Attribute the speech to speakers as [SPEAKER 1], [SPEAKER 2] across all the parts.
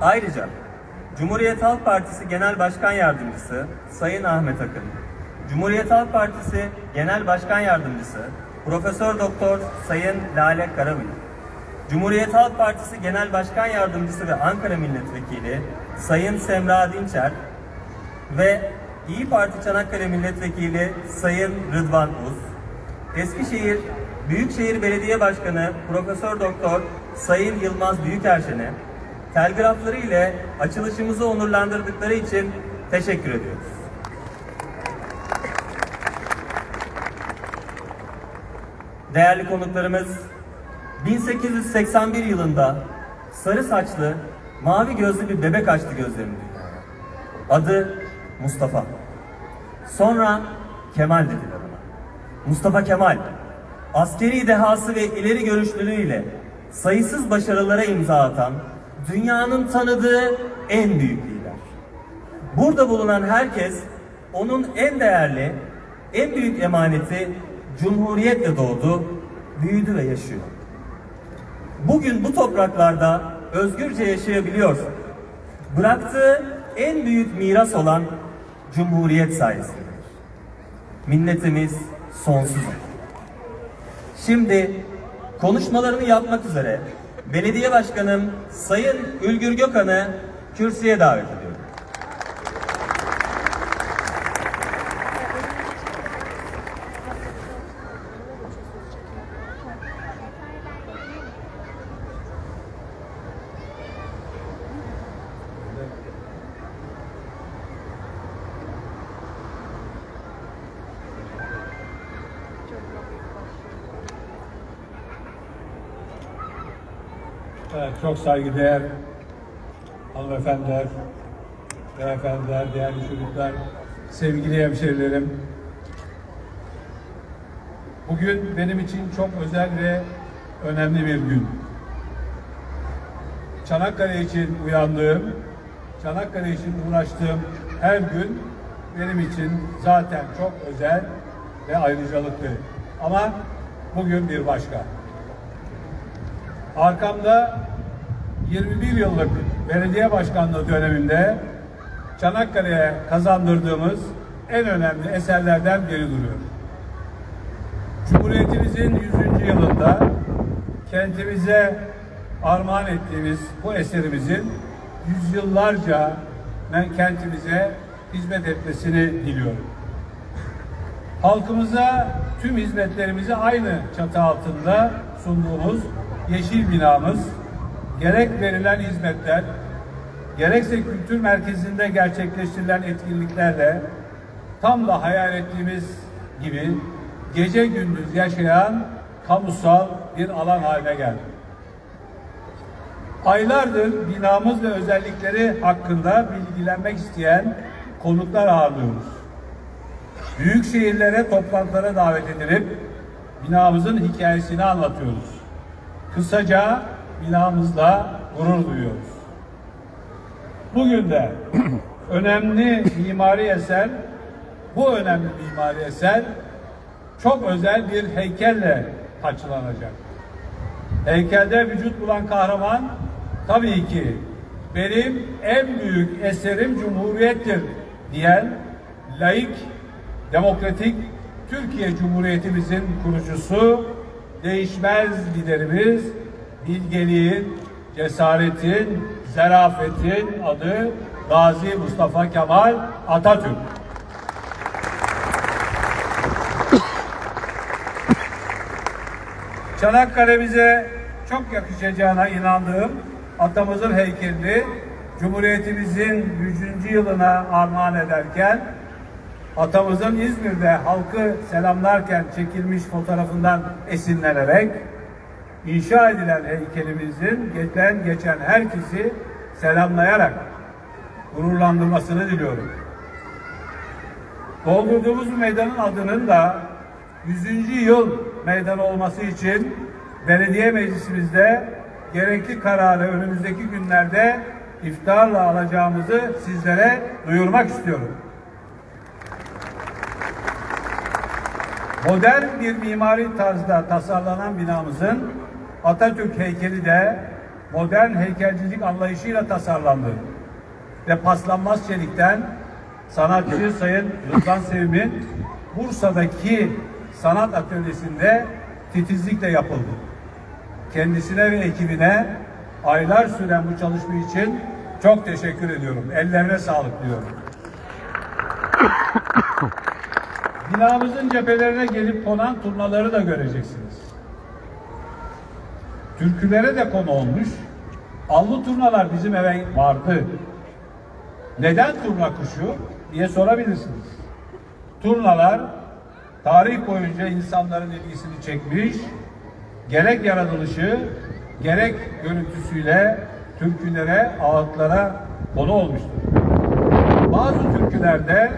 [SPEAKER 1] Ayrıca Cumhuriyet Halk Partisi Genel Başkan Yardımcısı Sayın Ahmet Akın, Cumhuriyet Halk Partisi Genel Başkan Yardımcısı Profesör Doktor Sayın Lale Karabıyık, Cumhuriyet Halk Partisi Genel Başkan Yardımcısı ve Ankara Milletvekili Sayın Semra Dinçer ve İyi Parti Çanakkale Milletvekili Sayın Rıdvan Uz, Eskişehir Büyükşehir Belediye Başkanı Profesör Doktor Sayın Yılmaz Büyükerşen'e telgrafları ile açılışımızı onurlandırdıkları için teşekkür ediyoruz. Değerli konuklarımız, 1881 yılında sarı saçlı, mavi gözlü bir bebek açtı gözlerini. Adı Mustafa. Sonra Kemal dediler ona. Mustafa Kemal, askeri dehası ve ileri görüşlülüğüyle sayısız başarılara imza atan, dünyanın tanıdığı en büyük lider. Burada bulunan herkes onun en değerli, en büyük emaneti Cumhuriyetle doğdu, büyüdü ve yaşıyor. Bugün bu topraklarda özgürce yaşayabiliyor. Bıraktığı en büyük miras olan Cumhuriyet sayesindedir. Minnetimiz sonsuz. Şimdi konuşmalarını yapmak üzere Belediye Başkanım Sayın Ülgür Gökhan'ı kürsüye davet ediyorum.
[SPEAKER 2] Evet, çok saygıdeğer hanımefendiler, beyefendiler, değerli çocuklar, sevgili hemşerilerim. Bugün benim için çok özel ve önemli bir gün. Çanakkale için uyandığım, Çanakkale için uğraştığım her gün benim için zaten çok özel ve ayrıcalıklı. Ama bugün bir başka. Arkamda 21 yıllık belediye başkanlığı döneminde Çanakkale'ye kazandırdığımız en önemli eserlerden biri duruyor. Cumhuriyetimizin 100. yılında kentimize armağan ettiğimiz bu eserimizin yüzyıllarca ben kentimize hizmet etmesini diliyorum. Halkımıza tüm hizmetlerimizi aynı çatı altında sunduğumuz yeşil binamız gerek verilen hizmetler gerekse kültür merkezinde gerçekleştirilen etkinliklerle tam da hayal ettiğimiz gibi gece gündüz yaşayan kamusal bir alan haline geldi. Aylardır binamız ve özellikleri hakkında bilgilenmek isteyen konuklar ağırlıyoruz. Büyük şehirlere toplantılara davet edilip binamızın hikayesini anlatıyoruz. Kısaca binamızla gurur duyuyoruz. Bugün de önemli mimari eser, bu önemli mimari eser çok özel bir heykelle taçlanacak. Heykelde vücut bulan kahraman tabii ki benim en büyük eserim Cumhuriyettir diyen laik, demokratik Türkiye Cumhuriyetimizin kurucusu, değişmez liderimiz, bilgeliğin, cesaretin, zerafetin adı Gazi Mustafa Kemal Atatürk. Çanakkale bize çok yakışacağına inandığım atamızın heykelini Cumhuriyetimizin 100. yılına armağan ederken atamızın İzmir'de halkı selamlarken çekilmiş fotoğrafından esinlenerek inşa edilen heykelimizin geçen geçen herkesi selamlayarak gururlandırmasını diliyorum. Doldurduğumuz meydanın adının da 100. yıl meydanı olması için belediye meclisimizde gerekli kararı önümüzdeki günlerde iftarla alacağımızı sizlere duyurmak istiyorum. Modern bir mimari tarzda tasarlanan binamızın Atatürk heykeli de modern heykelcilik anlayışıyla tasarlandı. Ve paslanmaz çelikten sanatçı Sayın Rıdvan Sevim'in Bursa'daki sanat atölyesinde titizlikle yapıldı. Kendisine ve ekibine aylar süren bu çalışma için çok teşekkür ediyorum. Ellerine sağlık diyorum. Binamızın cephelerine gelip konan turnaları da göreceksiniz. Türkülere de konu olmuş. Allı turnalar bizim eve vardı. Neden turna kuşu diye sorabilirsiniz. Turnalar tarih boyunca insanların ilgisini çekmiş, gerek yaratılışı, gerek görüntüsüyle türkülere, ağıtlara konu olmuştur. Bazı türkülerde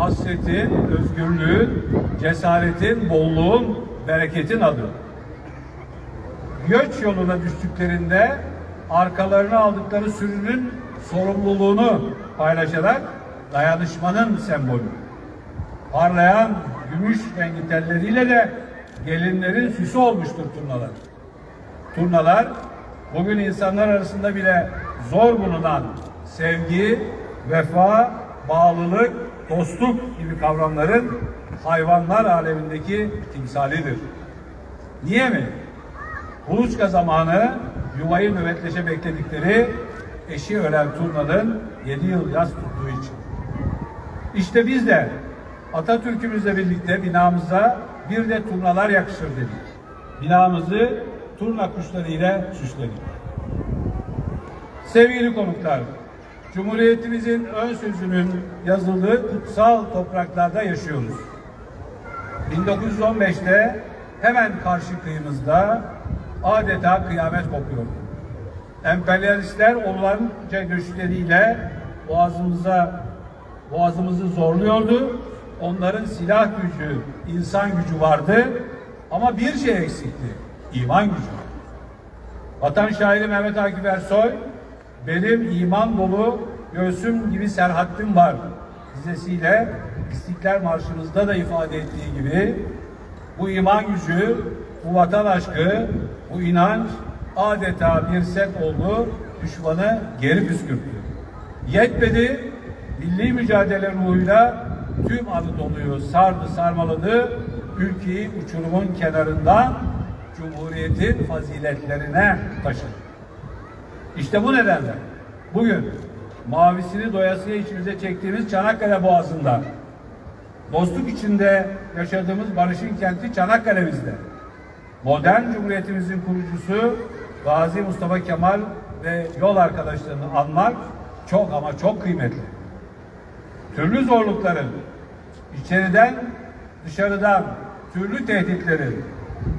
[SPEAKER 2] hasretin, özgürlüğün, cesaretin, bolluğun, bereketin adı. Göç yoluna düştüklerinde arkalarına aldıkları sürünün sorumluluğunu paylaşarak dayanışmanın sembolü. Parlayan gümüş rengi telleriyle de gelinlerin süsü olmuştur turnalar. Turnalar bugün insanlar arasında bile zor bulunan sevgi, vefa, bağlılık, dostluk gibi kavramların hayvanlar alemindeki timsalidir. Niye mi? Kuluçka zamanı yuvayı nöbetleşe bekledikleri eşi ölen turnanın 7 yıl yas tuttuğu için. İşte biz de Atatürk'ümüzle birlikte binamıza bir de turnalar yakışır dedik. Binamızı turna kuşları ile süsledik. Sevgili konuklar, Cumhuriyetimizin ön sözünün yazıldığı kutsal topraklarda yaşıyoruz. 1915'te hemen karşı kıyımızda adeta kıyamet kopuyordu. Emperyalistler olanca güçleriyle boğazımıza boğazımızı zorluyordu. Onların silah gücü, insan gücü vardı ama bir şey eksikti. iman gücü. Vatan şairi Mehmet Akif Ersoy benim iman dolu göğsüm gibi serhattim var dizesiyle İstiklal Marşımızda da ifade ettiği gibi bu iman gücü, bu vatan aşkı, bu inanç adeta bir set oldu, düşmanı geri püskürttü. Yetmedi, milli mücadele ruhuyla tüm Anadolu'yu sardı, sarmaladı, ülkeyi uçurumun kenarından Cumhuriyet'in faziletlerine taşıdı. İşte bu nedenle bugün mavisini doyasıya içimize çektiğimiz Çanakkale Boğazı'nda dostluk içinde yaşadığımız barışın kenti Çanakkale'mizde modern cumhuriyetimizin kurucusu Gazi Mustafa Kemal ve yol arkadaşlarını anmak çok ama çok kıymetli. Türlü zorlukların içeriden dışarıdan türlü tehditlerin,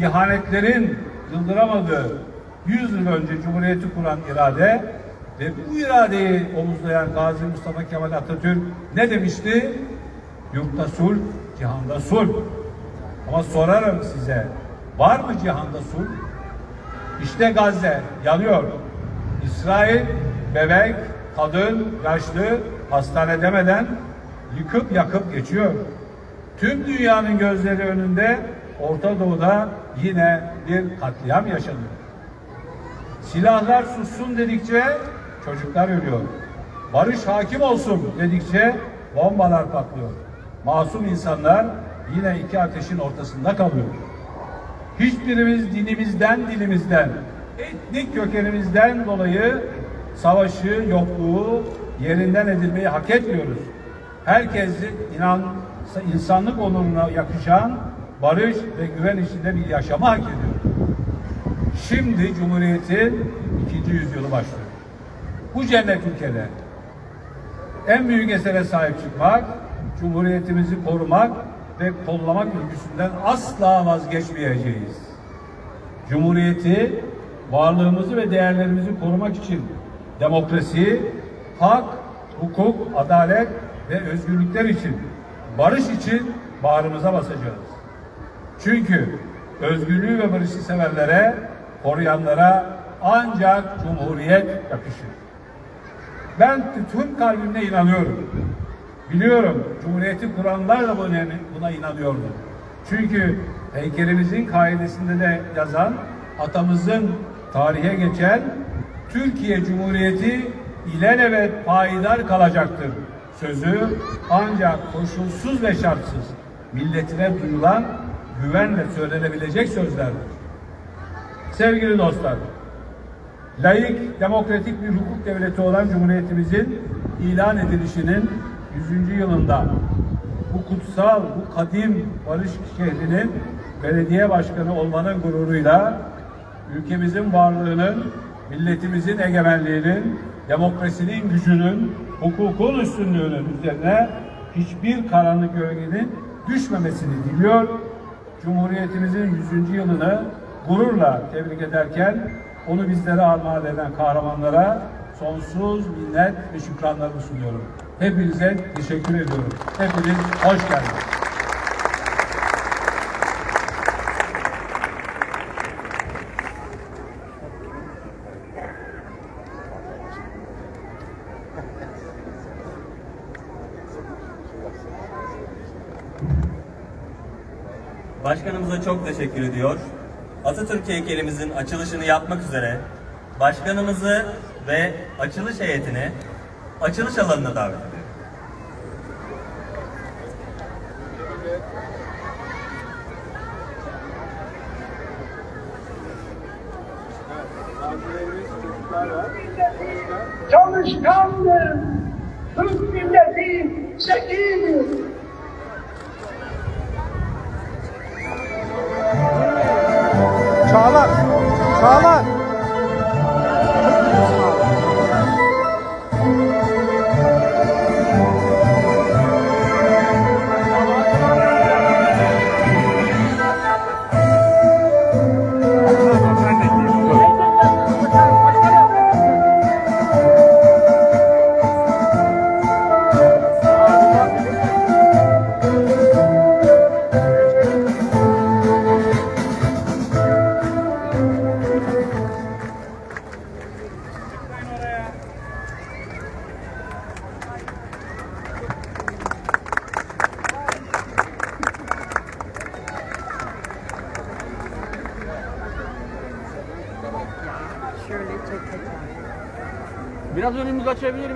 [SPEAKER 2] ihanetlerin yıldıramadığı 100 yıl önce Cumhuriyeti kuran irade ve bu iradeyi omuzlayan Gazi Mustafa Kemal Atatürk ne demişti? Yurtta sulh, cihanda sulh. Ama sorarım size, var mı cihanda sulh? İşte Gazze yanıyor. İsrail bebek, kadın, yaşlı, hastane demeden yıkıp yakıp geçiyor. Tüm dünyanın gözleri önünde Orta Doğu'da yine bir katliam yaşanıyor. Silahlar sussun dedikçe çocuklar ölüyor. Barış hakim olsun dedikçe bombalar patlıyor. Masum insanlar yine iki ateşin ortasında kalıyor. Hiçbirimiz dinimizden, dilimizden, etnik kökenimizden dolayı savaşı, yokluğu yerinden edilmeyi hak etmiyoruz. Herkesin inan, insanlık onuruna yakışan barış ve güven içinde bir yaşamı hak ediyor. Şimdi Cumhuriyet'in ikinci yüzyılı başlıyor. Bu cennet ülkede en büyük esere sahip çıkmak, Cumhuriyetimizi korumak ve kollamak ülküsünden asla vazgeçmeyeceğiz. Cumhuriyeti, varlığımızı ve değerlerimizi korumak için demokrasi, hak, hukuk, adalet ve özgürlükler için, barış için bağrımıza basacağız. Çünkü özgürlüğü ve barışı severlere, koruyanlara ancak Cumhuriyet yakışır. Ben tüm kalbimle inanıyorum. Biliyorum Cumhuriyeti kuranlar da buna, inanıyordu. Çünkü heykelimizin kaidesinde de yazan atamızın tarihe geçen Türkiye Cumhuriyeti ilelebet payidar kalacaktır. Sözü ancak koşulsuz ve şartsız milletine duyulan güvenle söylenebilecek sözlerdir. Sevgili dostlar, layık, demokratik bir hukuk devleti olan Cumhuriyetimizin ilan edilişinin 100. yılında bu kutsal, bu kadim barış şehrinin belediye başkanı olmanın gururuyla ülkemizin varlığının, milletimizin egemenliğinin, demokrasinin gücünün, hukukun üstünlüğünün üzerine hiçbir karanlık gölgenin düşmemesini diliyor. Cumhuriyetimizin 100. yılını gururla tebrik ederken onu bizlere armağan eden kahramanlara sonsuz minnet ve şükranlarımı sunuyorum. Hepinize teşekkür ediyorum. Hepiniz hoş geldiniz.
[SPEAKER 1] Başkanımıza çok teşekkür ediyor. Atatürk heykelimizin açılışını yapmak üzere başkanımızı ve açılış heyetini açılış alanına davet ediyorum.
[SPEAKER 3] çalışkandır. Türk milleti zekidir.
[SPEAKER 4] 好了。
[SPEAKER 1] got you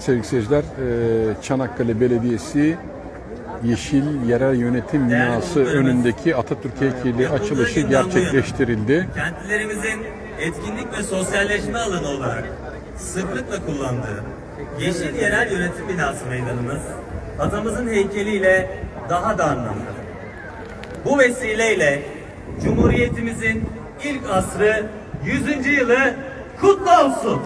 [SPEAKER 5] Evet sevgili seyirciler, eee, Çanakkale Belediyesi Yeşil Yerel Yönetim Binası önündeki Atatürk heykeli açılışı gerçekleştirildi.
[SPEAKER 1] Kentlilerimizin etkinlik ve sosyalleşme alanı olarak sıklıkla kullandığı Yeşil Yerel Yönetim Binası meydanımız atamızın heykeliyle daha da anlamlı. Bu vesileyle Cumhuriyetimizin ilk asrı 100. yılı kutlu olsun.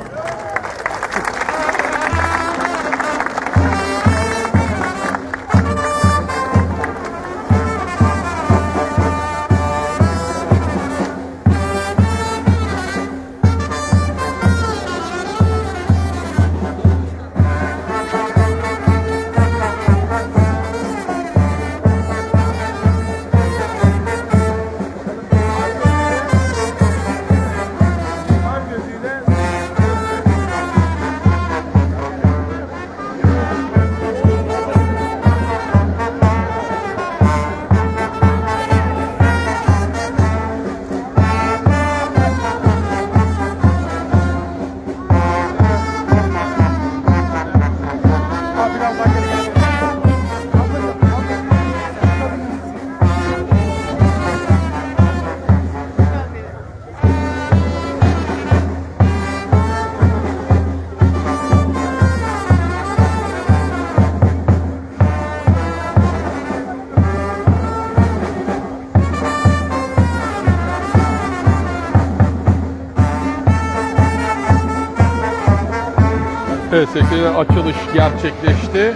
[SPEAKER 5] Sevgili açılış gerçekleşti.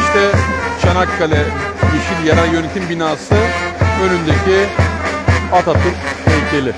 [SPEAKER 5] İşte Çanakkale Yeşil Yerel Yönetim Binası önündeki Atatürk heykeli.